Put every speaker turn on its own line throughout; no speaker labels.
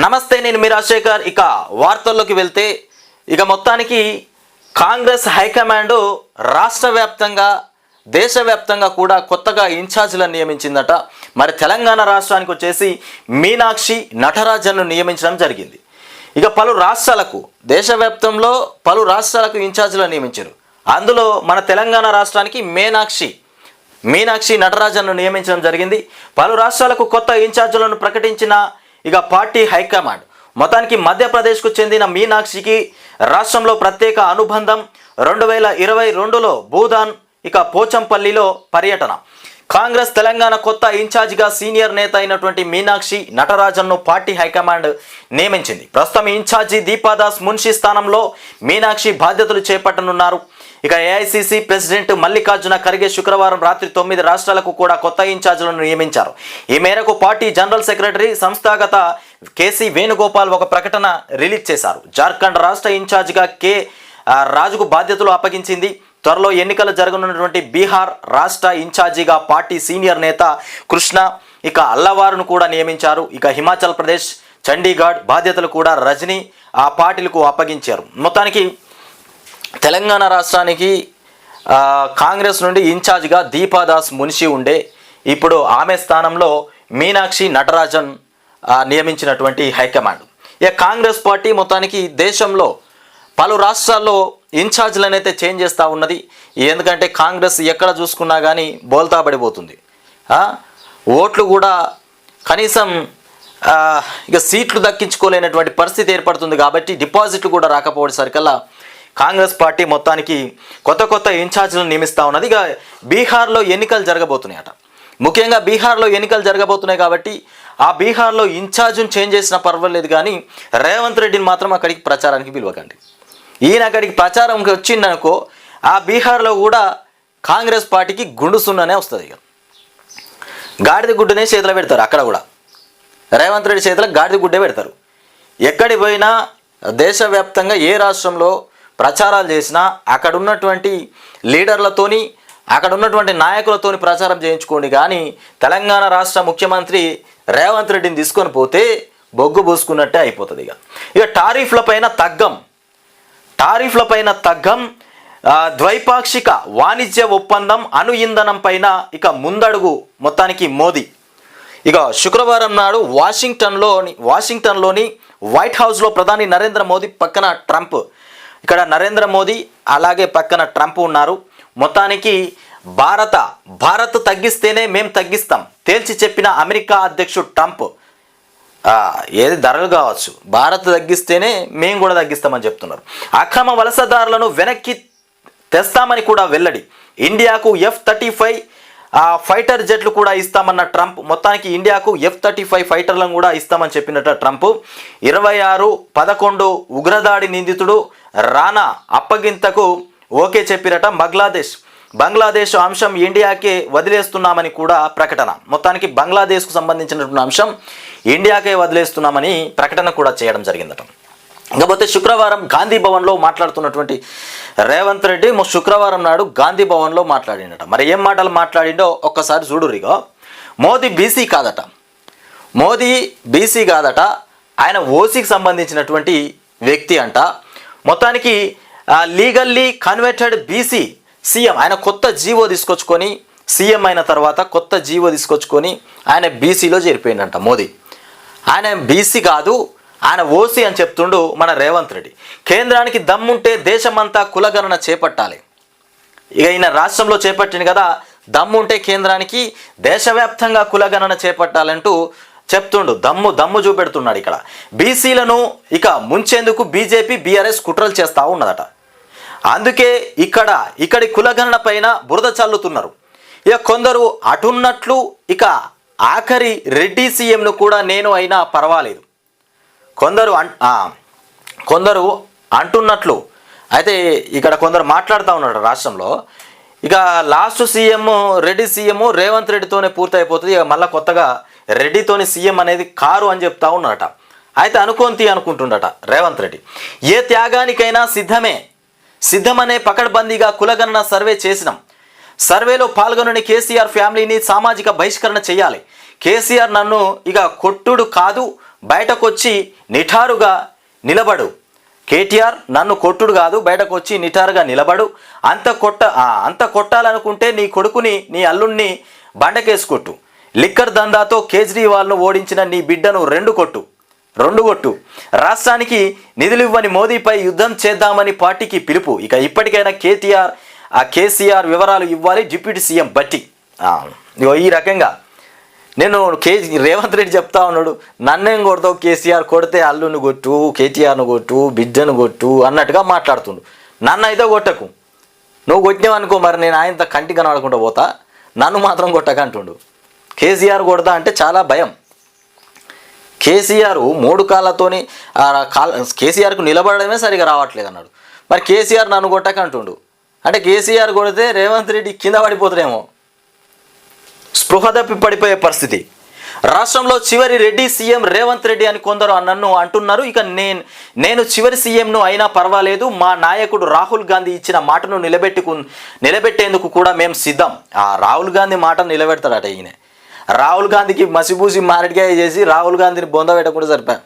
నమస్తే నేను మీ రాజశేఖర్. ఇక వార్తల్లోకి వెళ్తే ఇక మొత్తానికి కాంగ్రెస్ హైకమాండ్ రాష్ట్ర వ్యాప్తంగా దేశవ్యాప్తంగా కూడా కొత్తగా ఇన్ఛార్జీలను నియమించిందట. మరి తెలంగాణ రాష్ట్రానికి వచ్చేసి మీనాక్షి నటరాజన్ను నియమించడం జరిగింది. ఇక పలు రాష్ట్రాలకు దేశవ్యాప్తంలో పలు రాష్ట్రాలకు ఇన్ఛార్జీలను నియమించారు. అందులో మన తెలంగాణ రాష్ట్రానికి మీనాక్షి మీనాక్షి నటరాజన్ను నియమించడం జరిగింది. పలు రాష్ట్రాలకు కొత్త ఇన్ఛార్జీలను ప్రకటించిన ఇక పార్టీ హైకమాండ్. మొత్తానికి మధ్యప్రదేశ్కు చెందిన మీనాక్షికి రాష్ట్రంలో ప్రత్యేక అనుబంధం రెండు వేల ఇరవై రెండులో భూదాన్ ఇక పోచంపల్లిలో పర్యటన. కాంగ్రెస్ తెలంగాణ కొత్త ఇన్ఛార్జిగా సీనియర్ నేత అయినటువంటి మీనాక్షి నటరాజన్ను పార్టీ హైకమాండ్ నియమించింది. ప్రస్తుతం ఇన్ఛార్జి దీపాదాస్ మున్షి స్థానంలో మీనాక్షి బాధ్యతలు చేపట్టనున్నారు. ఇక ఏఐసిసి ప్రెసిడెంట్ మల్లికార్జున ఖర్గే శుక్రవారం రాత్రి తొమ్మిది రాష్ట్రాలకు కూడా కొత్త ఇన్ఛార్జీలను నియమించారు. ఈ మేరకు పార్టీ జనరల్ సెక్రటరీ సంస్థాగత కేసీ వేణుగోపాల్ ఒక ప్రకటన రిలీజ్ చేశారు. జార్ఖండ్ రాష్ట్ర ఇన్ఛార్జిగా కె రాజుకు బాధ్యతలు అప్పగించింది. త్వరలో ఎన్నికలు జరగనున్నటువంటి బీహార్ రాష్ట్ర ఇన్ఛార్జిగా పార్టీ సీనియర్ నేత కృష్ణ ఇక అల్లవారును కూడా నియమించారు. ఇక హిమాచల్ ప్రదేశ్ చండీగఢ్ బాధ్యతలు కూడా రజనీ ఆ పార్టీలకు అప్పగించారు. మొత్తానికి తెలంగాణ రాష్ట్రానికి కాంగ్రెస్ నుండి ఇన్ఛార్జ్గా దీపాదాస్ మున్షి ఉండే ఇప్పుడు ఆమె స్థానంలో మీనాక్షి నటరాజన్ నియమించినటువంటి హైకమాండ్. ఇక కాంగ్రెస్ పార్టీ మొత్తానికి దేశంలో పలు రాష్ట్రాల్లో ఇన్ఛార్జ్లనైతే అయితే చేంజ్ చేస్తూ ఉన్నది. ఎందుకంటే కాంగ్రెస్ ఎక్కడ చూసుకున్నా కానీ బోల్తా పడిపోతుంది. ఓట్లు కూడా కనీసం ఇక సీట్లు దక్కించుకోలేనటువంటి పరిస్థితి ఏర్పడుతుంది కాబట్టి డిపాజిట్లు కూడా రాకపోయేసరికల్లా కాంగ్రెస్ పార్టీ మొత్తానికి కొత్త కొత్త ఇన్ఛార్జీలను నియమిస్తూ ఉన్నది. ఇక బీహార్లో ఎన్నికలు జరగబోతున్నాయట. ముఖ్యంగా బీహార్లో ఎన్నికలు జరగబోతున్నాయి కాబట్టి ఆ బీహార్లో ఇన్ఛార్జ్ను చేంజ్ చేసిన పర్వాలేదు కానీ రేవంత్ రెడ్డిని మాత్రం అక్కడికి ప్రచారానికి పిలవకండి. ఈయన అక్కడికి ప్రచారంకి వచ్చిందనుకో ఆ బీహార్లో కూడా కాంగ్రెస్ పార్టీకి గుండు సున్ననే వస్తుంది ఇక. గాడిద గుడ్డునే చేతిలో పెడతారు అక్కడ కూడా. రేవంత్ రెడ్డి చేతిలో గాడిద గుడ్డే పెడతారు. ఎక్కడి పోయినా దేశవ్యాప్తంగా ఏ రాష్ట్రంలో ప్రచారాలు చేసినా అక్కడ ఉన్నటువంటి లీడర్లతోని అక్కడ ఉన్నటువంటి నాయకులతోని ప్రచారం చేయించుకోండి. కానీ తెలంగాణ రాష్ట్ర ముఖ్యమంత్రి రేవంత్ రెడ్డిని తీసుకొని పోతే బొగ్గు పోసుకున్నట్టే అయిపోతుంది ఇక. ఇక టారిఫ్ల పైన తగ్గం. టారీఫ్ల పైన తగ్గం ద్వైపాక్షిక వాణిజ్య ఒప్పందం అణు ఇంధనం పైన ఇక ముందడుగు మొత్తానికి మోదీ. ఇక శుక్రవారం నాడు వాషింగ్టన్లోని వాషింగ్టన్లోని వైట్ హౌస్లో ప్రధాని నరేంద్ర మోదీ పక్కన ట్రంప్. ఇక్కడ నరేంద్ర మోదీ అలాగే పక్కన ట్రంప్ ఉన్నారు. మొత్తానికి భారత భారత్ తగ్గిస్తేనే మేము తగ్గిస్తాం. తేల్చి చెప్పిన అమెరికా అధ్యక్షుడు ట్రంప్ ఏది ధరలు కావచ్చు భారత్ తగ్గిస్తేనే మేము కూడా తగ్గిస్తామని చెప్తున్నారు. అక్రమ వలసదారులను వెనక్కి తెస్తామని కూడా వెల్లడి. ఇండియాకు ఎఫ్ థర్టీ ఫైవ్ ఆ ఫైటర్ జెట్లు కూడా ఇస్తామన్న ట్రంప్. మొత్తానికి ఇండియాకు ఎఫ్ థర్టీ ఫైవ్ ఫైటర్లను కూడా ఇస్తామని చెప్పినట్ట ట్రంప్. ఇరవై ఆరు పదకొండు ఉగ్రదాడి నిందితుడు రానా అప్పగింతకు ఓకే చెప్పిరట బంగ్లాదేశ్. బంగ్లాదేశ్ అంశం ఇండియాకే వదిలేస్తున్నామని కూడా ప్రకటన. మొత్తానికి బంగ్లాదేశ్కు సంబంధించినటువంటి అంశం ఇండియాకే వదిలేస్తున్నామని ప్రకటన కూడా చేయడం జరిగిందట. ఇకపోతే శుక్రవారం గాంధీ భవన్లో మాట్లాడుతున్నటువంటి రేవంత్ రెడ్డి శుక్రవారం నాడు గాంధీ భవన్లో మాట్లాడిండట మరి ఏం మాటలు మాట్లాడిండో ఒక్కసారి చూడురిగో మోదీ బీసీ కాదట. మోదీ బీసీ కాదట. ఆయన ఓసీకి సంబంధించినటువంటి వ్యక్తి అంట. మొత్తానికి లీగల్లీ కన్వర్టెడ్ బీసీ సీఎం ఆయన కొత్త జీవో తీసుకొచ్చుకొని సీఎం అయిన తర్వాత కొత్త జీవో తీసుకొచ్చుకొని ఆయన బీసీలో చేరిపోయిందంట మోదీ. ఆయన బీసీ కాదు ఆయన ఓసీ అని చెప్తుండు మన రేవంత్ రెడ్డి. కేంద్రానికి దమ్ముంటే దేశమంతా కులగణన చేపట్టాలి. ఇక ఈయన రాష్ట్రంలో చేపట్టింది కదా దమ్ముంటే కేంద్రానికి దేశవ్యాప్తంగా కులగణన చేపట్టాలంటూ చెప్తుండు. దమ్ము దమ్ము చూపెడుతున్నాడు ఇక్కడ. బీసీలను ఇక ముంచేందుకు బీజేపీ బీఆర్ఎస్ కుట్రలు చేస్తూ ఉన్నదట. అందుకే ఇక్కడ ఇక్కడి కులగణన పైన బురద చల్లుతున్నారు. ఇక కొందరు అటున్నట్లు ఇక ఆఖరి రెడ్డి సీఎంను కూడా నేను అయినా పర్వాలేదు. కొందరు కొందరు అంటున్నట్లు. అయితే ఇక్కడ కొందరు మాట్లాడుతూ ఉన్నాడు రాష్ట్రంలో. ఇక last CM Reddy CM Revanth రెడ్డితోనే పూర్తయిపోతుంది. ఇక మళ్ళీ కొత్తగా రెడ్డితోని సీఎం అనేది కారు అని చెప్తా ఉన్నాడట అయితే అనుకోంతి అనుకుంటుండట రేవంత్ రెడ్డి. ఏ త్యాగానికైనా సిద్ధమే. సిద్ధమనే పకడ్బందీగా కులగణన సర్వే చేసినాం. సర్వేలో పాల్గొనని కేసీఆర్ ఫ్యామిలీని సామాజిక బహిష్కరణ చేయాలి. కేసీఆర్ నన్ను ఇక కొట్టుడు కాదు బయటకొచ్చి నిఠారుగా నిలబడు. కేటీఆర్ నన్ను కొట్టుడు కాదు బయటకు వచ్చి నిటారుగా నిలబడు. అంత కొట్ట అంత కొట్టాలనుకుంటే నీ కొడుకుని నీ అల్లుణ్ణి బండకేసుకొట్టు. లిక్కర్ దందాతో కేజ్రీవాల్ను ఓడించిన నీ బిడ్డను రెండు కొట్టు. రెండు కొట్టు. రాష్ట్రానికి నిధులు ఇవ్వని మోదీపై యుద్ధం చేద్దామని పార్టీకి పిలుపు. ఇక ఇప్పటికైనా కేటీఆర్ ఆ కేసీఆర్ వివరాలు ఇవ్వాలి డిప్యూటీ సీఎం బట్టి. ఇగో ఈ రకంగా నేను కేజీ రేవంత్ రెడ్డి చెప్తా ఉన్నాడు నన్నేం కొడతావు? కేసీఆర్ కొడితే అల్లుని కొట్టు కేటీఆర్ను కొట్టు బిడ్డను కొట్టు అన్నట్టుగా మాట్లాడుతుండు. నన్ను అయితే కొట్టకు. నువ్వు కొట్టినావు అనుకో మరి నేను ఆయనతో కంటి కనబడకుండా పోతా. నన్ను మాత్రం కొట్టకంటుండు కేసీఆర్ కొడతా అంటే చాలా భయం. కేసీఆర్ మూడు కాళ్ళతోని కాల కేసీఆర్కు నిలబడమే సరిగా రావట్లేదు అన్నాడు. మరి కేసీఆర్ నన్ను కొట్టకంటుండు అంటే కేసీఆర్ కొడితే రేవంత్ రెడ్డి కింద పడిపోతాడేమో. స్పృహ తప్పి పడిపోయే పరిస్థితి. రాష్ట్రంలో చివరి రెడ్డి సీఎం రేవంత్ రెడ్డి అని కొందరు నన్ను అంటున్నారు. ఇక నేను నేను చివరి సీఎంను అయినా పర్వాలేదు. మా నాయకుడు రాహుల్ గాంధీ ఇచ్చిన మాటను నిలబెట్టుకు నిలబెట్టేందుకు కూడా మేము సిద్ధం. ఆ రాహుల్ గాంధీ మాటను నిలబెడతాడట ఈయన. రాహుల్ గాంధీకి మసిపూసి మారడికాయ చేసి రాహుల్ గాంధీని బొంద పెట్టకుండా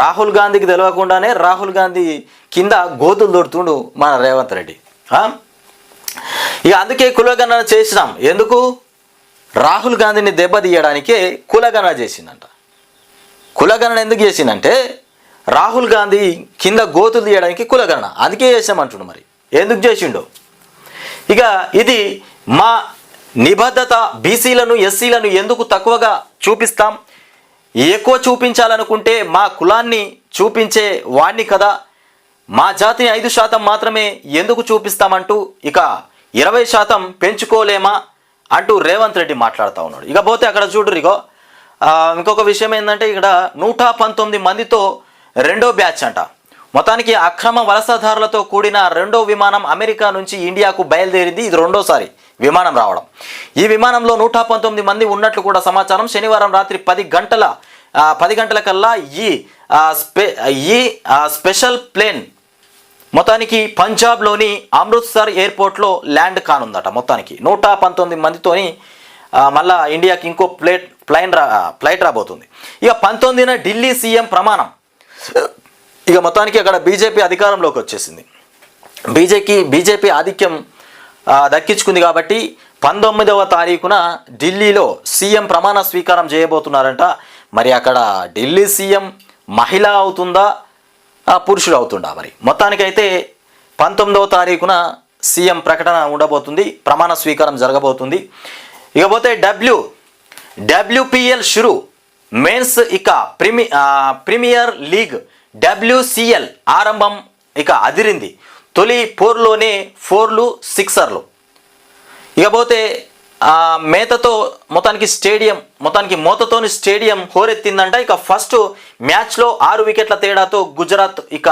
రాహుల్ గాంధీకి తెలియకుండానే రాహుల్ గాంధీ కింద గోతులు దొడుతుండు మన రేవంత్ రెడ్డి. ఇక అందుకే కులగణన చేసినాం. ఎందుకు? రాహుల్ గాంధీని దెబ్బతీయడానికే కులగణన చేసిందంట. కులగణన ఎందుకు చేసిందంటే రాహుల్ గాంధీ కింద గోతులు తీయడానికి కులగణన. అందుకే చేసామంటుండు మరి. ఎందుకు చేసిండో? ఇక ఇది మా నిబద్ధత బీసీలను ఎస్సీలను ఎందుకు తక్కువగా చూపిస్తాం? ఎక్కువ చూపించాలనుకుంటే మా కులాన్ని చూపించే వాణ్ణి కదా. మా జాతిని ఐదు శాతం మాత్రమే ఎందుకు చూపిస్తామంటూ ఇక ఇరవై శాతం పెంచుకోలేమా? అంటూ రేవంత్ రెడ్డి మాట్లాడుతూ ఉన్నాడు. ఇక పోతే అక్కడ చూడరు ఇగో ఇంకొక విషయం ఏంటంటే ఇక్కడ నూట పంతొమ్మిది మందితో రెండో బ్యాచ్ అంట. మొత్తానికి అక్రమ వలసదారులతో కూడిన రెండో విమానం అమెరికా నుంచి ఇండియాకు బయలుదేరింది. ఇది రెండోసారి విమానం రావడం. ఈ విమానంలో నూట పంతొమ్మిది మంది ఉన్నట్లు కూడా సమాచారం. శనివారం రాత్రి పది గంటల పది గంటల కల్లా ఈ స్పె ఈ స్పెషల్ ప్లేన్ మొత్తానికి పంజాబ్లోని అమృత్సర్ ఎయిర్పోర్ట్లో ల్యాండ్ కానుందట మొత్తానికి. నూట పంతొమ్మిది మందితోని మళ్ళా ఇండియాకి ఇంకో ప్లేట్ ప్లైన్ రా ఫ్లైట్ రాబోతుంది. ఇక పంతొమ్మిదిన ఢిల్లీ సీఎం ప్రమాణం. ఇక మొత్తానికి అక్కడ బీజేపీ అధికారంలోకి వచ్చేసింది. బీజేపీ బీజేపీ ఆధిక్యం దక్కించుకుంది కాబట్టి పంతొమ్మిదవ తారీఖున ఢిల్లీలో సీఎం ప్రమాణ స్వీకారం చేయబోతున్నారంట. మరి అక్కడ ఢిల్లీ సీఎం మహిళ అవుతుందా ఆ, పురుషుడు అవుతుండా మరి? మొత్తానికైతే పంతొమ్మిదవ తారీఖున సీఎం ప్రకటన ఉండబోతుంది ప్రమాణ స్వీకారం జరగబోతుంది. ఇకపోతే డబ్ల్యూ డబ్ల్యూపిఎల్ షురు మెన్స్ ఇక ప్రీమి ప్రీమియర్ లీగ్ డబ్ల్యూసిఎల్ ఆరంభం ఇక అదిరింది. తొలి ఫోర్లోనే ఫోర్లు సిక్సర్లు. ఇకపోతే మేతతో మొత్తానికి స్టేడియం మొత్తానికి మూతతోని స్టేడియం హోరెత్తిందంట. ఇక ఫస్ట్ మ్యాచ్లో ఆరు వికెట్ల తేడాతో గుజరాత్ ఇక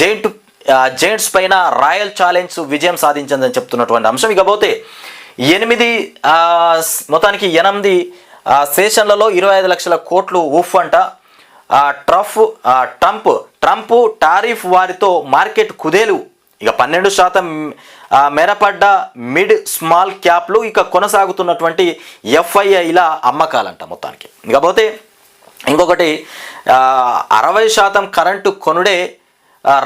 జైంట్ జైంట్స్ పైన రాయల్ ఛాలెంజ్ విజయం సాధించిందని చెప్తున్నటువంటి అంశం. ఇకపోతే ఎనిమిది మొత్తానికి ఎనిమిది సెషన్లలో ఇరవై ఐదు లక్షల కోట్లు ఉఫ్ అంట. ట్రఫ్ ట్రంప్ ట్రంప్ టారిఫ్ వారితో మార్కెట్ కుదేలు. ఇక పన్నెండు శాతం మేరపడ్డ మిడ్ స్మాల్ క్యాప్లు ఇక కొనసాగుతున్నటువంటి ఎఫ్ఐఐల అమ్మకాలంట మొత్తానికి. ఇకపోతే ఇంకొకటి అరవై శాతం కరెంటు కొనుడే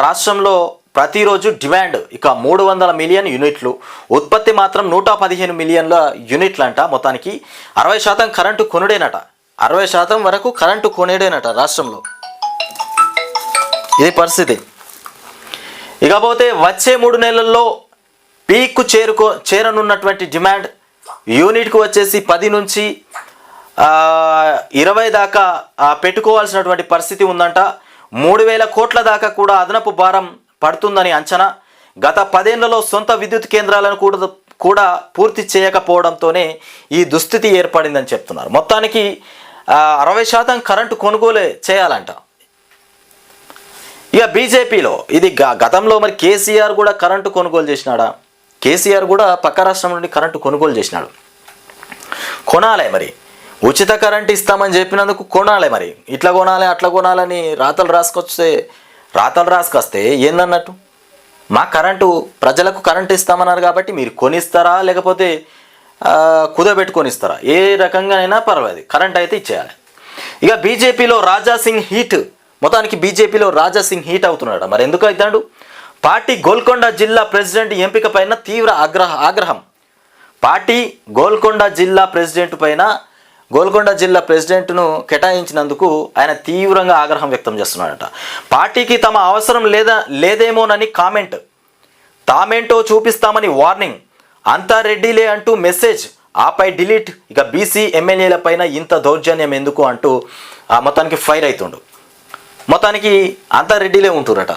రాష్ట్రంలో ప్రతిరోజు డిమాండ్ ఇక మూడు వందల మిలియన్ యూనిట్లు. ఉత్పత్తి మాత్రం నూట పదిహేను మిలియన్ల యూనిట్లు అంట మొత్తానికి. అరవై శాతం కరెంటు కొనుడేనట. అరవై శాతం వరకు కరెంటు కొనేడేనట రాష్ట్రంలో. ఇది పరిస్థితి. ఇకపోతే వచ్చే మూడు నెలల్లో పీక్కు చేరుకో చేరనున్నటువంటి డిమాండ్ యూనిట్కు వచ్చేసి పది నుంచి ఇరవై దాకా పెట్టుకోవాల్సినటువంటి పరిస్థితి ఉందంట. మూడు వేల కోట్ల దాకా కూడా అదనపు భారం పడుతుందని అంచనా. గత పదేళ్ళలో సొంత విద్యుత్ కేంద్రాలను కూడా కూడా పూర్తి చేయకపోవడంతోనే ఈ దుస్థితి ఏర్పడిందని చెప్తున్నారు. మొత్తానికి అరవై శాతం కరెంటు కొనుగోలే చేయాలంట. ఇక బీజేపీలో ఇది గ- గతంలో మరి కేసీఆర్ కూడా కరెంటు కొనుగోలు చేసినాడా? కేసీఆర్ కూడా పక్క రాష్ట్రం నుండి కరెంటు కొనుగోలు చేసినాడు. కొనాలే మరి. ఉచిత కరెంట్ ఇస్తామని చెప్పినందుకు కొనాలి మరి. ఇట్లా కొనాలి అట్లా కొనాలని రాతలు రాసుకొస్తే రాతలు రాసుకొస్తే ఏందన్నట్టు? మా కరెంటు ప్రజలకు కరెంట్ ఇస్తామన్నారు కాబట్టి మీరు కొనిస్తారా? లేకపోతే కుదబెట్టుకొని ఇస్తారా ఏ రకంగానైనా పర్వాలేదు. కరెంట్ అయితే ఇచ్చేయాలి. ఇక బీజేపీలో రాజా సింగ్ హీట్ మొత్తానికి బీజేపీలో రాజా సింగ్ హీట్ అవుతున్నాడు? మరి ఎందుకు అవుతాడు పార్టీ గోల్కొండ జిల్లా ప్రెసిడెంట్ ఎంపిక పైన తీవ్ర ఆగ్రహ ఆగ్రహం. పార్టీ గోల్కొండ జిల్లా ప్రెసిడెంట్ పైన గోల్కొండ జిల్లా ప్రెసిడెంట్ను కేటాయించినందుకు ఆయన తీవ్రంగా ఆగ్రహం వ్యక్తం చేస్తున్నాడట. పార్టీకి తమ అవసరం లేదా లేదేమోనని కామెంట్. తామేంటో చూపిస్తామని వార్నింగ్. అంతా రెడ్డిలే అంటూ మెసేజ్. ఆపై డిలీట్. ఇక బీసీ ఎమ్మెల్యేల పైన ఇంత దౌర్జన్యం ఎందుకు అంటూ ఆ మొత్తానికి ఫైర్ అవుతుండు మొత్తానికి అంతా రెడ్డిలే ఉంటురట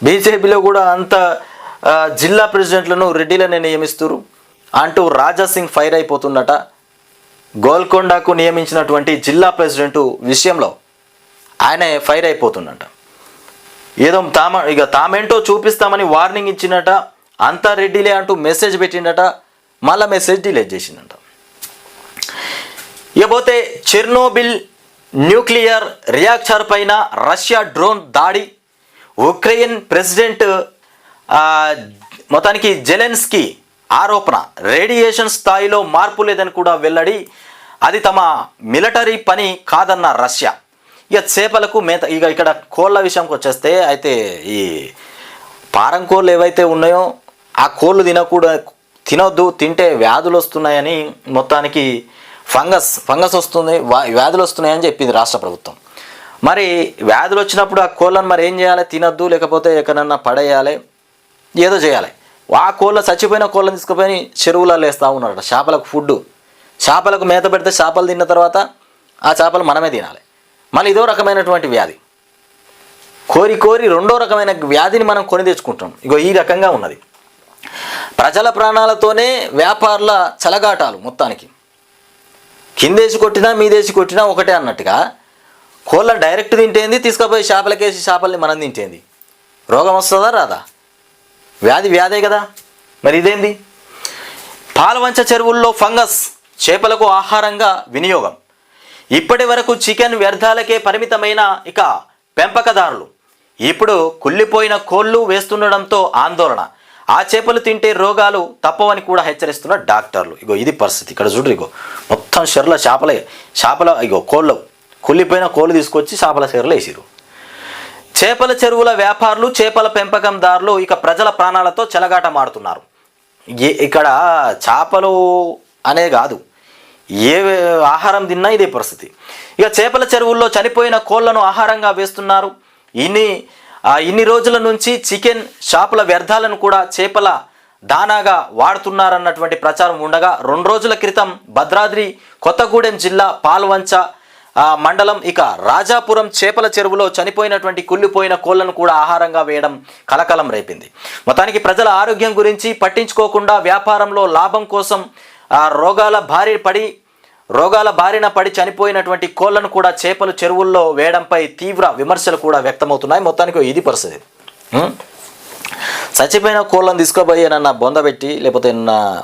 బీజేపీలో కూడా అంత జిల్లా ప్రెసిడెంట్లను రెడ్డిలనే నియమిస్తారు అంటూ రాజా సింగ్ ఫైర్ అయిపోతుందట. గోల్కొండకు నియమించినటువంటి జిల్లా ప్రెసిడెంట్ విషయంలో ఆయన ఫైర్ అయిపోతుందట. ఏదో తామ ఇక తామేంటో చూపిస్తామని వార్నింగ్ ఇచ్చినట అంతా రెడ్డిలే అంటూ మెసేజ్ పెట్టిండట మళ్ళా మెసేజ్ డిలేట్ చేసిండట ఇకపోతే చెర్నోబిల్ న్యూక్లియర్ రియాక్టర్ పైన రష్యా డ్రోన్ దాడి. ఉక్రెయిన్ ప్రెసిడెంట్ మొత్తానికి జెలెన్స్కీ ఆరోపణ. రేడియేషన్ స్థాయిలో మార్పు లేదని కూడా వెల్లడి అది తమ మిలిటరీ పని కాదన్న రష్యా. ఇక చేపలకు మేత ఇక ఇక్కడ కోళ్ళ విషయంకి వచ్చేస్తే అయితే ఈ పారం కోళ్ళు ఏవైతే ఉన్నాయో ఆ కోళ్ళు తినకూడ తినొద్దు తింటే వ్యాధులు వస్తున్నాయని మొత్తానికి ఫంగస్ ఫంగస్ వస్తుంది వ్యాధులు వస్తున్నాయని చెప్పింది రాష్ట్ర ప్రభుత్వం. మరి వ్యాధులు వచ్చినప్పుడు ఆ కోళ్ళను మరి ఏం చేయాలి? తినద్దు లేకపోతే ఎక్కడన్నా పడేయాలి ఏదో చేయాలి. ఆ కోళ్ళ చచ్చిపోయిన కోళ్ళని తీసుకుపోయి చెరువులలో వేస్తూ ఉన్నారట చేపలకు ఫుడ్. చేపలకు మేత పెడితే చేపలు తిన్న తర్వాత ఆ చేపలు మనమే తినాలి. మళ్ళీ ఇదో రకమైనటువంటి వ్యాధి. కోరి కోరి రెండో రకమైన వ్యాధిని మనం కొని తెచ్చుకుంటాం ఇగో ఈ రకంగా ఉన్నది. ప్రజల ప్రాణాలతోనే వ్యాపారుల చలగాటాలు మొత్తానికి. కిందేసి కొట్టినా మీదేసి కొట్టినా ఒకటే అన్నట్టుగా కోళ్ళని డైరెక్ట్ తింటేంది తీసుకుపోయి చేపలకేసి చేపల్ని మనం తింటేంది. రోగం వస్తుందా రాదా? వ్యాధి వ్యాధే కదా. మరి ఇదేంది? పాలవంచ చెరువుల్లో ఫంగస్ చేపలకు ఆహారంగా వినియోగం. ఇప్పటి వరకు చికెన్ వ్యర్థాలకే పరిమితమైన ఇక పెంపకదారులు. ఇప్పుడు కుళ్ళిపోయిన కోళ్ళు వేస్తుండడంతో ఆందోళన. ఆ చేపలు తింటే రోగాలు తప్పవని కూడా హెచ్చరిస్తున్న డాక్టర్లు. ఇగో ఇది పరిస్థితి. ఇక్కడ చూడు ఇగో. మొత్తం చెర్ల చేపలే చేపల ఇగో కోళ్ళు కుళ్ళిపోయిన కోళ్ళు తీసుకొచ్చి చేపల చెరలు వేసిరు చేపల చెరువుల వ్యాపారులు చేపల పెంపకందారులు ఇక ప్రజల ప్రాణాలతో చెలగాట మాడుతున్నారు. ఇక్కడ చేపలు అనే కాదు ఏ ఆహారం తిన్నా ఇదే పరిస్థితి. ఇక చేపల చెరువుల్లో చనిపోయిన కోళ్ళను ఆహారంగా వేస్తున్నారు. ఇన్ని ఇన్ని రోజుల నుంచి చికెన్ షాపుల వ్యర్థాలను కూడా చేపల దానాగా వాడుతున్నారన్నటువంటి ప్రచారం ఉండగా రెండు రోజుల క్రితం భద్రాద్రి కొత్తగూడెం జిల్లా పాల్వంచ మండలం ఇక రాజాపురం చేపల చెరువులో చనిపోయినటువంటి కుళ్ళిపోయిన కోళ్ళను కూడా ఆహారంగా వేయడం కలకలం రేపింది. మొత్తానికి ప్రజల ఆరోగ్యం గురించి పట్టించుకోకుండా వ్యాపారంలో లాభం కోసం రోగాల బారి పడి రోగాల బారిన పడి చనిపోయినటువంటి కోళ్ళను కూడా చేపలు చెరువుల్లో వేయడంపై తీవ్ర విమర్శలు కూడా వ్యక్తమవుతున్నాయి. మొత్తానికి ఇది పరిస్థితి. చచ్చిపోయిన కోళ్ళను తీసుకుపోయి నన్న బొంద పెట్టి లేకపోతే నా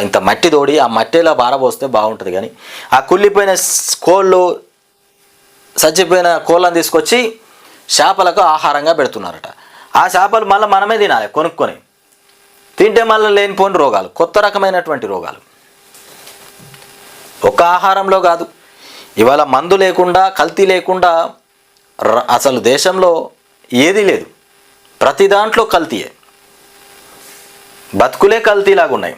ఇంత మట్టి తోడి ఆ మట్టిలో బారబోస్తే బాగుంటుంది కానీ ఆ కుళ్ళిపోయిన కోళ్ళు చచ్చిపోయిన కోళ్ళను తీసుకొచ్చి చేపలకు ఆహారంగా పెడుతున్నారట. ఆ చేపలు మళ్ళీ మనమే తినాలి కొనుక్కొని. తింటే మళ్ళీ లేనిపోని రోగాలు కొత్త రకమైనటువంటి రోగాలు. ఒక ఆహారంలో కాదు. ఇవాళ మందు లేకుండా కల్తీ లేకుండా ర- అసలు దేశంలో ఏదీ లేదు. ప్రతి దాంట్లో కల్తీయే. బతుకులే కల్తీలాగా ఉన్నాయి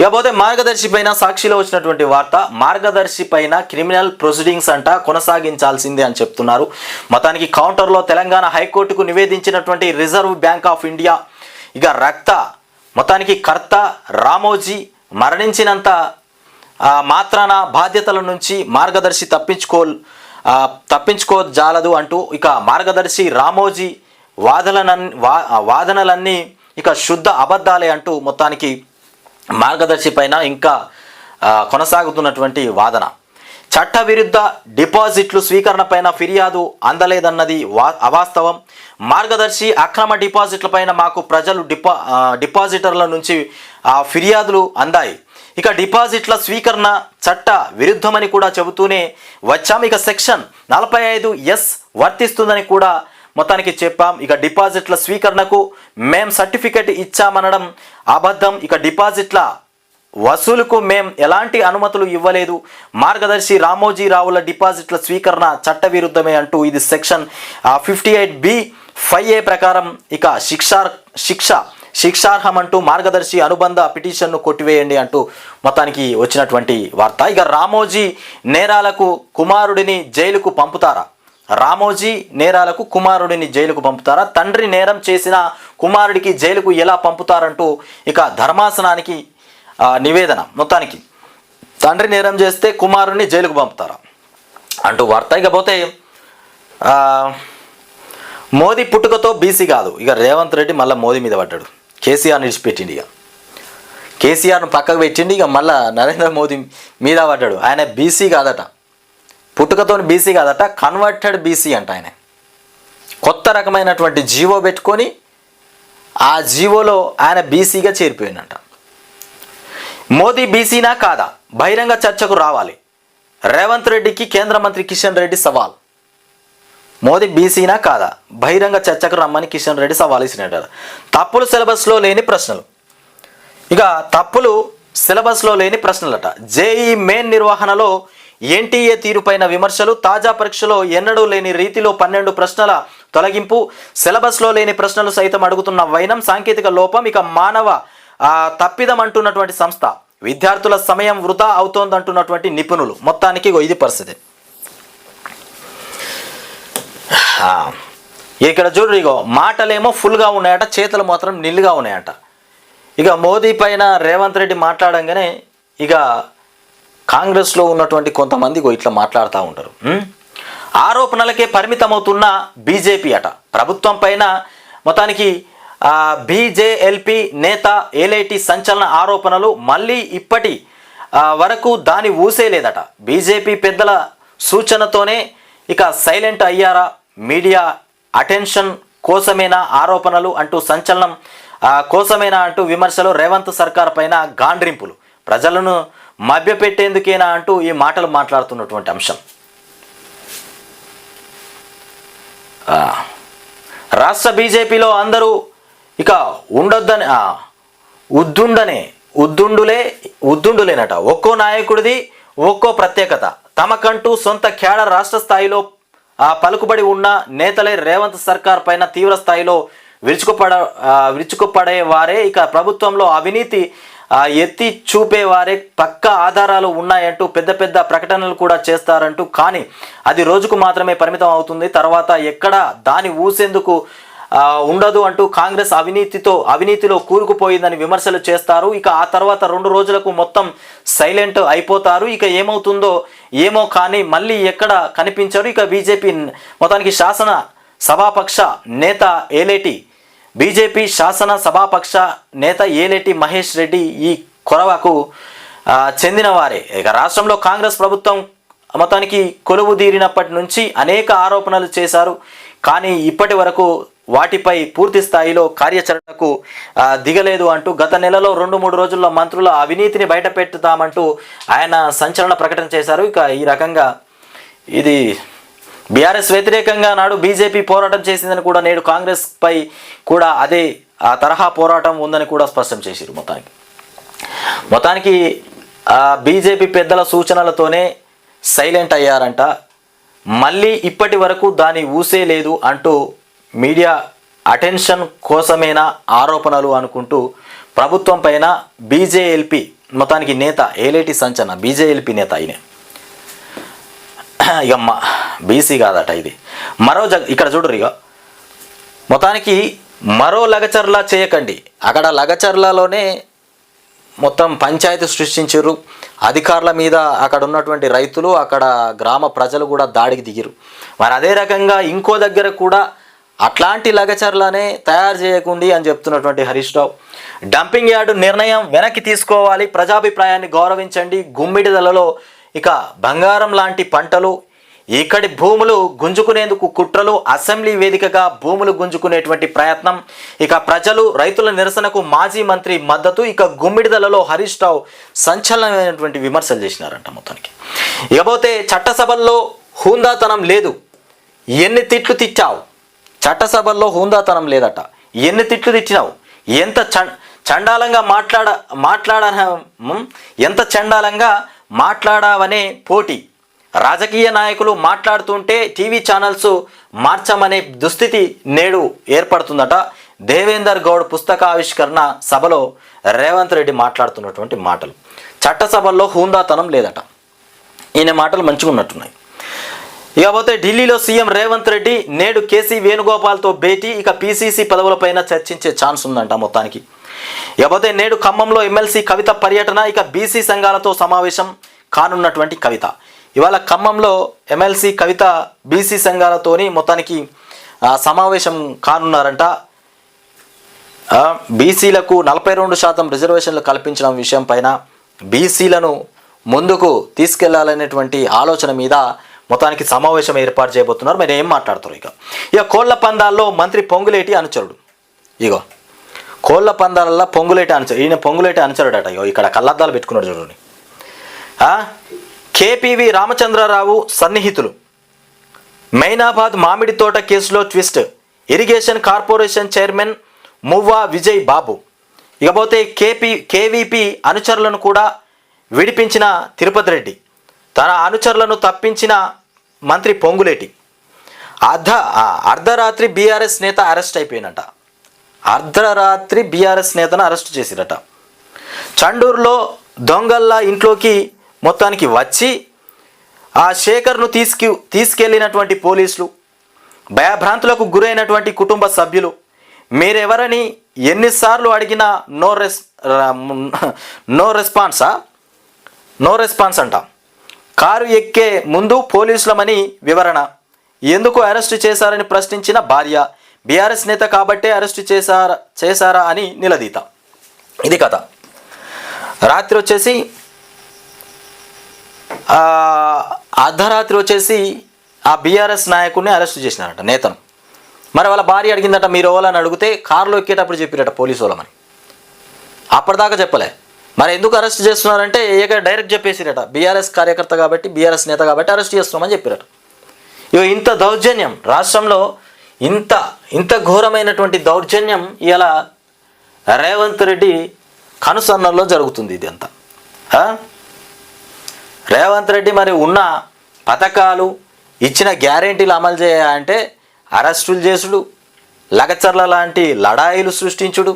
ఇకపోతే మార్గదర్శి పైన సాక్షిలో వచ్చినటువంటి వార్త మార్గదర్శి పైన క్రిమినల్ ప్రొసీడింగ్స్ అంట కొనసాగించాల్సిందే అని చెప్తున్నారు. మొత్తానికి కౌంటర్లో తెలంగాణ హైకోర్టుకు నివేదించినటువంటి రిజర్వ్ బ్యాంక్ ఆఫ్ ఇండియా ఇక రక్త మొత్తానికి కర్త రామోజీ మరణించినంత మాత్రాన బాధ్యతల నుంచి మార్గదర్శి తప్పించుకో తప్పించుకోజాలదు అంటూ ఇక మార్గదర్శి రామోజీ వాదనలన్ వా వాదనలన్నీ ఇక శుద్ధ అబద్ధాలే అంటూ మొత్తానికి మార్గదర్శి పైన ఇంకా కొనసాగుతున్నటువంటి వాదన. చట్టవిరుద్ధ డిపాజిట్లు స్వీకరణ పైన ఫిర్యాదు అందలేదన్నది వా అవాస్తవం. మార్గదర్శి అక్రమ డిపాజిట్ల పైన మాకు ప్రజలు డిపా డిపాజిటర్ల నుంచి ఫిర్యాదులు అందాయి. ఇక డిపాజిట్ల స్వీకరణ చట్ట విరుద్ధమని కూడా చెబుతూనే వచ్చాం ఇక సెక్షన్ నలభై ఐదు ఎస్ వర్తిస్తుందని కూడా మొత్తానికి చెప్పాం ఇక డిపాజిట్ల స్వీకరణకు మేం సర్టిఫికెట్ ఇచ్చామనడం అబద్ధం. ఇక డిపాజిట్ల వసూలుకు మేం ఎలాంటి అనుమతులు ఇవ్వలేదు. మార్గదర్శి రామోజీరావుల డిపాజిట్ల స్వీకరణ చట్టవిరుద్ధమే అంటూ ఇది section fifty eight B five A ప్రకారం ఇక శిక్షార్ శిక్ష శిక్షార్హం అంటూ మార్గదర్శి అనుబంధ పిటిషన్ను కొట్టివేయండి అంటూ మొత్తానికి వచ్చినటువంటి వార్త. ఇక రామోజీ నేరాలకు కుమారుడిని జైలుకు పంపుతారా? రామోజీ నేరాలకు కుమారుడిని జైలుకు పంపుతారా? తండ్రి నేరం చేసిన కుమారుడికి జైలుకు ఎలా పంపుతారంటూ ఇక ధర్మాసనానికి నివేదన మొత్తానికి. తండ్రి నేరం చేస్తే కుమారుడిని జైలుకు పంపుతారా? అంటూ వార్త. ఇకపోతే మోదీ పుట్టుకతో బీసీ కాదు. ఇక రేవంత్ రెడ్డి మళ్ళీ మోదీ మీద పడ్డాడు. కేసీఆర్ నిడిచిపెట్టిండి ఇక. కేసీఆర్ను పక్కకు పెట్టిండి ఇక మళ్ళీ నరేంద్ర మోదీ మీద పడ్డాడు. ఆయన బీసీ కాదట. పుట్టుకతో బీసీ కాదట కన్వర్టెడ్ బీసీ అంట ఆయన. కొత్త రకమైనటువంటి జీవో పెట్టుకొని ఆ జీవోలో ఆయన బీసీగా చేరిపోయిందంట. మోదీ బీసీనా కాదా? బహిరంగ చర్చకు రావాలి. రేవంత్ రెడ్డికి కేంద్ర మంత్రి కిషన్ రెడ్డి సవాల్. మోదీ బీసీనా కాదా? బహిరంగ చర్చకు రమ్మని కిషన్ రెడ్డి సవాల్ ఇచ్చినట్టు. తప్పులు సిలబస్లో లేని ప్రశ్నలు. ఇక తప్పులు సిలబస్లో లేని ప్రశ్నలట. జేఈ మెయిన్ నిర్వహణలో ఎన్టీఏ తీరుపైన విమర్శలు తాజా పరీక్షలో ఎన్నడూ లేని రీతిలో పన్నెండు ప్రశ్నల తొలగింపు సిలబస్లో లేని ప్రశ్నలు సైతం అడుగుతున్న వైనం సాంకేతిక లోపం ఇక మానవ తప్పిదం అంటున్నటువంటి సంస్థ. విద్యార్థుల సమయం వృధా అవుతోందంటున్నటువంటి నిపుణులు. మొత్తానికి ఇది పరిస్థితి. ఇక్కడ చూడు ఇగో మాటలేమో ఫుల్గా ఉన్నాయట చేతులు మాత్రం నిల్లుగా ఉన్నాయట. ఇక మోదీ పైన రేవంత్ రెడ్డి మాట్లాడంగానే ఇక కాంగ్రెస్లో ఉన్నటువంటి కొంతమంది ఇట్లా మాట్లాడుతూ ఉంటారు. ఆరోపణలకే పరిమితమవుతున్న బీజేపీ అట. ప్రభుత్వం పైన మొత్తానికి ఆ, బీజేఎల్పి నేత ఏలేటి సంచలన ఆరోపణలు మళ్ళీ ఇప్పటి వరకు దాని ఊసే లేదట. బీజేపీ పెద్దల సూచనతోనే ఇక సైలెంట్ అయ్యారా? మీడియా అటెన్షన్ కోసమేనా ఆరోపణలు అంటూ సంచలనం కోసమేనా అంటూ విమర్శలు రేవంత్ సర్కార్ పైన గాండ్రింపులు. ప్రజలను మభ్యపెట్టేందుకేనా అంటూ ఈ మాటలు మాట్లాడుతున్నటువంటి అంశం. రాష్ట్ర బీజేపీలో అందరూ ఇక ఉండొద్దని ఉద్దుండనే ఉద్దుండులే ఉద్దుండులేనట. ఒక్కో నాయకుడిది ఒక్కో ప్రత్యేకత. తమకంటూ సొంత క్యాడ రాష్ట్ర స్థాయిలో పలుకుబడి ఉన్న నేతలే రేవంత్ సర్కార్ పైన తీవ్ర స్థాయిలో విరుచుకుపడ విరుచుకుపడే వారే ఇక ప్రభుత్వంలో అవినీతి ఎత్తి చూపేవారే పక్క ఆధారాలు ఉన్నాయంటూ పెద్ద పెద్ద ప్రకటనలు కూడా చేస్తారంటూ. కానీ అది రోజుకు మాత్రమే పరిమితం అవుతుంది. తర్వాత ఎక్కడ దాని ఊసేందుకు ఉండదు అంటూ కాంగ్రెస్ అవినీతితో అవినీతిలో కూరుకుపోయిందని విమర్శలు చేస్తారు. ఇక ఆ తర్వాత రెండు రోజులకు మొత్తం సైలెంట్ అయిపోతారు. ఇక ఏమవుతుందో ఏమో కానీ మళ్ళీ ఎక్కడ కనిపించరు. ఇక బీజేపీ మొత్తానికి శాసన సభాపక్ష నేత ఏలేటి బీజేపీ శాసన సభాపక్ష నేత ఏలేటి మహేష్ రెడ్డి ఈ కొరవకు చెందినవారే. ఇక రాష్ట్రంలో కాంగ్రెస్ ప్రభుత్వం మొత్తానికి కొలువు తీరినప్పటి నుంచి అనేక ఆరోపణలు చేశారు. కానీ ఇప్పటి వరకు వాటిపై పూర్తి స్థాయిలో కార్యాచరణకు దిగలేదు అంటూ గత నెలలో రెండు మూడు రోజుల్లో మంత్రుల అవినీతిని బయటపెట్టుతామంటూ ఆయన సంచలన ప్రకటన చేశారు. ఇక ఈ రకంగా ఇది బీఆర్ఎస్ వ్యతిరేకంగా నాడు బీజేపీ పోరాటం చేసిందని కూడా నేడు కాంగ్రెస్ పై కూడా అదే ఆ తరహా పోరాటం ఉందని కూడా స్పష్టం చేశారు మొత్తానికి. మొత్తానికి బీజేపీ పెద్దల సూచనలతోనే సైలెంట్ అయ్యారంట. మళ్ళీ ఇప్పటి వరకు దాని ఊసే లేదు అంటూ మీడియా అటెన్షన్ కోసమేనా ఆరోపణలు అనుకుంటూ ప్రభుత్వం పైన బీజేఎల్పి మొత్తానికి నేత ఏలేటి సంచన బీజేఎల్పి నేత అయినే ఇక బీసీ కాదట ఇది. మరో జగ ఇక్కడ చూడరు ఇక మొత్తానికి మరో లగచర్లా చేయకండి. అక్కడ లగచర్లలోనే మొత్తం పంచాయతీ సృష్టించారు అధికారుల మీద అక్కడ ఉన్నటువంటి రైతులు అక్కడ గ్రామ ప్రజలు కూడా దాడికి దిగిరు మరి అదే రకంగా ఇంకో దగ్గర కూడా అట్లాంటి లగచర్లనే తయారు చేయకుండి అని చెప్తున్నటువంటి హరీష్ రావు. డంపింగ్ యార్డు నిర్ణయం వెనక్కి తీసుకోవాలి. ప్రజాభిప్రాయాన్ని గౌరవించండి. గుమ్మిడిదలలో ఇక బంగారం లాంటి పంటలు ఇక్కడి భూములు గుంజుకునేందుకు కుట్రలు అసెంబ్లీ వేదికగా భూములు గుంజుకునేటువంటి ప్రయత్నం. ఇక ప్రజలు రైతుల నిరసనకు మాజీ మంత్రి మద్దతు ఇక గుమ్మిడిదలలో హరీష్ రావు సంచలనమైనటువంటి విమర్శలు చేసినారంట మొత్తానికి. ఇకపోతే చట్టసభల్లో హూందాతనం లేదు. ఎన్ని తిట్లు తిట్టావు? చట్టసభల్లో హూందాతనం లేదట. ఎన్ని తిట్లు తిట్టినావు? ఎంత చ చండాలంగా మాట్లాడ మాట్లాడ ఎంత చండాలంగా మాట్లాడావనే పోటీ. రాజకీయ నాయకులు మాట్లాడుతుంటే టీవీ ఛానల్స్ మార్చమనే దుస్థితి నేడు ఏర్పడుతుందట. దేవేందర్ గౌడ్ పుస్తక ఆవిష్కరణ సభలో రేవంత్ రెడ్డి మాట్లాడుతున్నటువంటి మాటలు. చట్టసభల్లో హూందాతనం లేదట. ఈయన మాటలు మంచిగా ఉన్నట్టున్నాయి ఇకపోతే ఢిల్లీలో సీఎం రేవంత్ రెడ్డి నేడు కేసీ వేణుగోపాల్తో భేటీ. ఇక పీసీసీ పదవులపైన చర్చించే ఛాన్స్ ఉందంట మొత్తానికి. ఇకపోతే నేడు ఖమ్మంలో ఎమ్మెల్సీ కవిత పర్యటన ఇక బీసీ సంఘాలతో సమావేశం కానున్నటువంటి కవిత. ఇవాళ ఖమ్మంలో ఎమ్మెల్సీ కవిత బీసీ సంఘాలతోని మొత్తానికి సమావేశం కానున్నారంట. బీసీలకు నలభై రెండు శాతం రిజర్వేషన్లు కల్పించడం విషయం పైన బీసీలను ముందుకు తీసుకెళ్ళాలనేటువంటి ఆలోచన మీద మొత్తానికి సమావేశం ఏర్పాటు చేయబోతున్నారు. మరి ఏం మాట్లాడుతున్నారు ఇక? ఇక కోళ్ళ పందాల్లో మంత్రి పొంగులేటి అనుచరుడు. ఇగో. కోళ్ళ పందాలలో పొంగులేట అనుచరు ఈయన పొంగులేట అనుచరుడట. అయ్యో ఇక్కడ కళ్ళద్దాలు పెట్టుకున్నాడు చూడండి. కేపీవి రామచంద్రరావు సన్నిహితులు. మైనాబాద్ మామిడి తోట కేసులో twist. Irrigation corporation chairman Muvva Vijay Babu. ఇకపోతే కేపీ కేవీపీ అనుచరులను కూడా విడిపించిన తిరుపతి రెడ్డి. తన అనుచరులను తప్పించిన మంత్రి పొంగులేటి. అర్ధ అర్ధరాత్రి బీఆర్ఎస్ నేత అరెస్ట్ అయిపోయినట అర్ధరాత్రి బీఆర్ఎస్ నేతను అరెస్ట్ చేసిరట. చండూరులో దొంగల్లా ఇంట్లోకి మొత్తానికి వచ్చి ఆ శేఖర్ను తీసుకు తీసుకెళ్ళినటువంటి పోలీసులు భయభ్రాంతులకు గురైనటువంటి కుటుంబ సభ్యులు మీరెవరని ఎన్నిసార్లు అడిగినా నో రెస్ నో రెస్పాన్సా? నో రెస్పాన్స్ అంట కారు ఎక్కే ముందు పోలీసులమని వివరణ. ఎందుకు అరెస్టు చేశారని ప్రశ్నించిన భార్య బీఆర్ఎస్ నేత కాబట్టే అరెస్టు చేశారా చేశారా అని నిలదీత. ఇది కథ. రాత్రి వచ్చేసి అర్ధరాత్రి వచ్చేసి ఆ బీఆర్ఎస్ నాయకుడిని అరెస్ట్ చేసినారట నేతను. మరి వాళ్ళ భార్య అడిగిందట మీరు ఎవరని అడిగితే కారులో ఎక్కేటప్పుడు చెప్పిరట పోలీసు వాళ్ళమని. అప్పటిదాకా చెప్పలే. మరి ఎందుకు అరెస్ట్ చేస్తున్నారంటే ఏక డైరెక్ట్ చెప్పేసిరట బీఆర్ఎస్ కార్యకర్త కాబట్టి బీఆర్ఎస్ నేత కాబట్టి అరెస్ట్ చేస్తున్నామని చెప్పిరట. ఇగో ఇంత దౌర్జన్యం రాష్ట్రంలో ఇంత ఇంత ఘోరమైనటువంటి దౌర్జన్యం ఇలా రేవంత్ రెడ్డి కనుసన్నల్లో జరుగుతుంది ఇది అంతా రేవంత్ రెడ్డి మరి ఉన్న పథకాలు ఇచ్చిన గ్యారెంటీలు అమలు చేయాలంటే అరెస్టులు చేసుడు లగచర్ల లాంటి లడాయిలు సృష్టించుడు.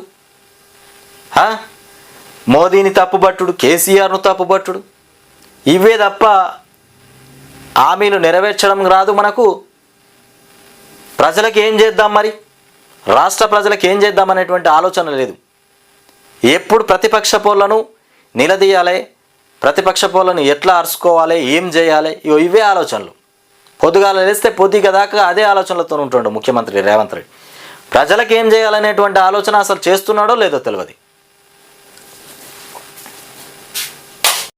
మోదీని తప్పుబట్టుడు కేసీఆర్ను తప్పుబట్టుడు. ఇవే తప్ప హామీలు నెరవేర్చడం రాదు మనకు. ప్రజలకు ఏం చేద్దాం మరి? రాష్ట్ర ప్రజలకు ఏం చేద్దాం అనేటువంటి ఆలోచన లేదు. ఎప్పుడు ప్రతిపక్ష పోలను నిలదీయాలి? ప్రతిపక్ష పోలను ఎట్లా అరుచుకోవాలి? ఏం చేయాలి? ఇగో ఇవే ఆలోచనలు. పొద్దుగాల లేస్తే పొద్దుగా దాకా అదే ఆలోచనలతో ఉంటుండు ముఖ్యమంత్రి రేవంత్ రెడ్డి. ప్రజలకు ఏం చేయాలనేటువంటి ఆలోచన అసలు చేస్తున్నాడో లేదో తెలియదు